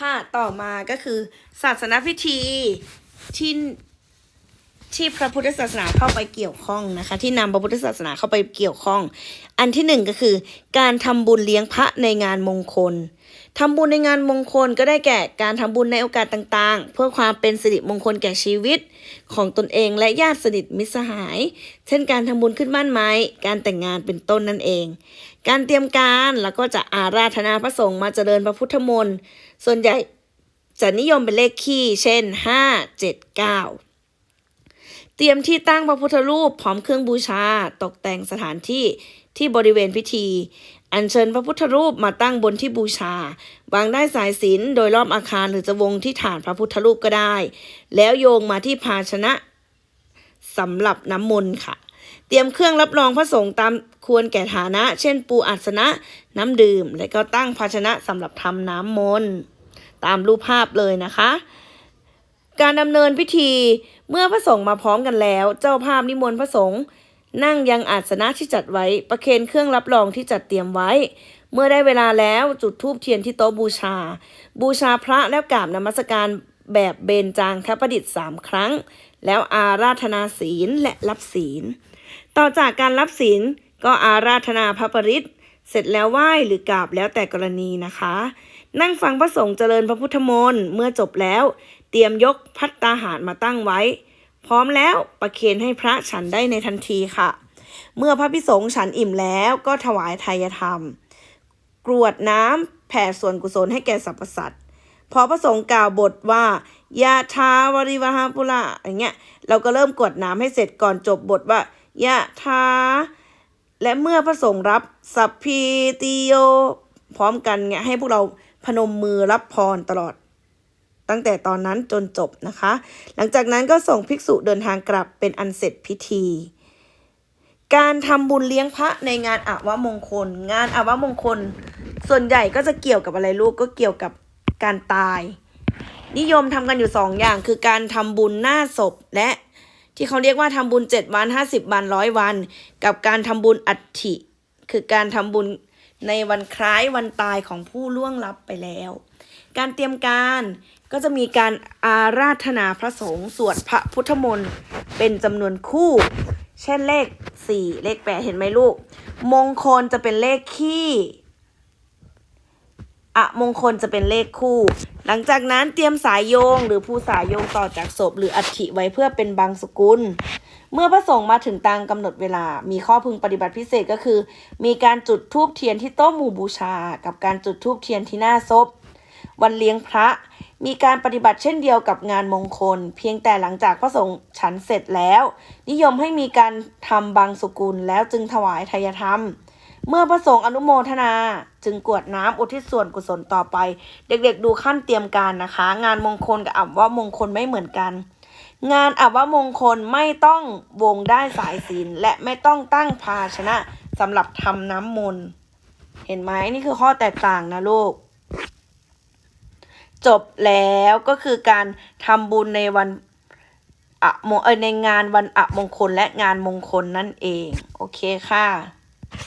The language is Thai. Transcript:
ค่ะ ต่อมาก็คือศาสนพิธีที่ ที่พระพุทธศาสนาเข้าไปเกี่ยวข้องนะคะ ที่นำพระพุทธศาสนาเข้าไปเกี่ยวข้อง อันที่หนึ่งก็คือ การทำบุญเลี้ยงพระในงานมงคลทำบุญในงานมงคลก็ได้แก่การทำบุญในโอกาสต่างๆ เพื่อความเป็นสิริมงคลแก่ชีวิตของตนเองและญาติสนิทมิตรสหาย เช่นการทำบุญขึ้นบ้านไม้ การแต่งงานเป็นต้นนั่นเอง การเตรียมการแล้วก็จะอาราธนาพระสงฆ์มาเจริญพระพุทธมนต์ส่วนใหญ่จะนิยมเป็นเลขคี่ เช่น 5 7 9 เตรียมที่ตั้งพระพุทธรูปพร้อมเครื่องบูชา ตกแต่งสถานที่ที่บริเวณพิธี อัญเชิญพระพุทธรูปมาตั้งบนที่บูชาวางได้สายสิญจนโดยรอบอาคารหรือจะวงที่ฐานพระพุทธรูปก็ได้ แล้วโยงมาที่ภาชนะสำหรับน้ำมนต์ค่ะ เตรียมเครื่องรับรองพระสงฆ์ตามควรแก่ฐานะ เช่น ปูอัสนะน้ำดื่ม และก็ตั้งภาชนะสำหรับทำน้ำมนต์ตามรูปภาพเลยนะคะ การดำเนินพิธีเมื่อพระสงฆ์มาพร้อมกันแล้ว เจ้าภาพนิมนต์พระสงฆ์นั่งยังอาสนะที่จัดไว้ ประเคนเครื่องรับรองที่จัดเตรียมไว้ เมื่อได้เวลาแล้วจุดธูปเทียนที่โต๊ะบูชา บูชาพระแล้วกราบนมัสการแบบเบญจางคประดิษฐ์สามครั้ง แล้วอาราธนาศีลและรับศีล ต่อจากการรับศีลก็อาราธนาพระปริตรเสร็จแล้วไหว้หรือกราบแล้วแต่กรณีนะคะ นั่งฟังพระสงฆ์เจริญพระพุทธมนต์เมื่อจบแล้ว เตรียมยกพัตตาหารมาตั้งไว้ พร้อมแล้วประเคนให้พระฉันได้ในทันทีค่ะ เมื่อพระพิสงฆ์ฉันอิ่มแล้วก็ถวายทายธรรม กรวดน้ำแผ่ส่วนกุศลให้แก่สรรพสัตว์พอพระสงฆ์กล่าวบทว่ายาทาวริวหาปุระอย่างเงี้ยเราก็เริ่มกรวดน้ำให้เสร็จก่อนจบบทว่ายะทาและเมื่อพระสงฆ์รับสัพพีติโย พร้อมกันเนี่ยให้พวกเราพนมมือรับพรตลอด ตั้งแต่ตอนนั้นจนจบนะคะ หลังจากนั้นก็ส่งภิกษุเดินทางกลับเป็นอันเสร็จพิธี การทำบุญเลี้ยงพระในงานอาวมงคล งานอาวมงคล ส่วนใหญ่ก็จะเกี่ยวกับอะไรลูกก็เกี่ยวกับการตาย นิยมทำกันอยู่สองอย่างคือการทำบุญหน้าศพและที่เขาเรียกว่าทำบุญเจ็ดวันห้าสิบวันร้อยวัน กับการทำบุญอัฐิคือการทำบุญในวันคล้ายวันตายของผู้ล่วงลับไปแล้ว การเตรียมการก็จะมีการอาราธนาพระสงฆ์สวดพระพุทธมนต์เป็นจำนวนคู่ เช่นเลขสี่เลขแปดเห็นไหมลูก มงคลจะเป็นเลขคี่อะมงคลจะเป็นเลขคู่ หลังจากนั้นเตรียมสายโยงหรือผู้สายโยงต่อจากศพหรืออัฐิไว้เพื่อเป็นบางสกุล เมื่อพระสงฆ์มาถึงตามกำหนดเวลา มีข้อพึงปฏิบัติพิเศษก็คือ มีการจุดธูปเทียนที่โต๊ะหมู่บูชา กับการจุดธูปเทียนที่หน้าศพ วันเลี้ยงพระ มีการปฏิบัติเช่นเดียวกับงานมงคล เพียงแต่หลังจากพระสงฆ์ฉันเสร็จแล้ว นิยมให้มีการทำบางสกุลแล้วจึงถวายทายธรรม เมื่อพระสงฆ์อนุโมทนา จึงกวดน้ำอุทิศส่วนกุศลต่อไป เด็กๆดูขั้นเตรียมการนะคะ งานมงคลกับอับว่ามงคลไม่เหมือนกันงานอับว่ามงคลไม่ต้องวงได้สายศีลและไม่ต้องตั้งภาชนะสำหรับทำน้ำมนต์ เห็นไหมนี่คือข้อแตกต่างนะลูก จบแล้วก็คือการทำบุญในวันอะมงเอยในงานวันอะมงคลและงานมงคลนั่นเอง โอเคค่ะ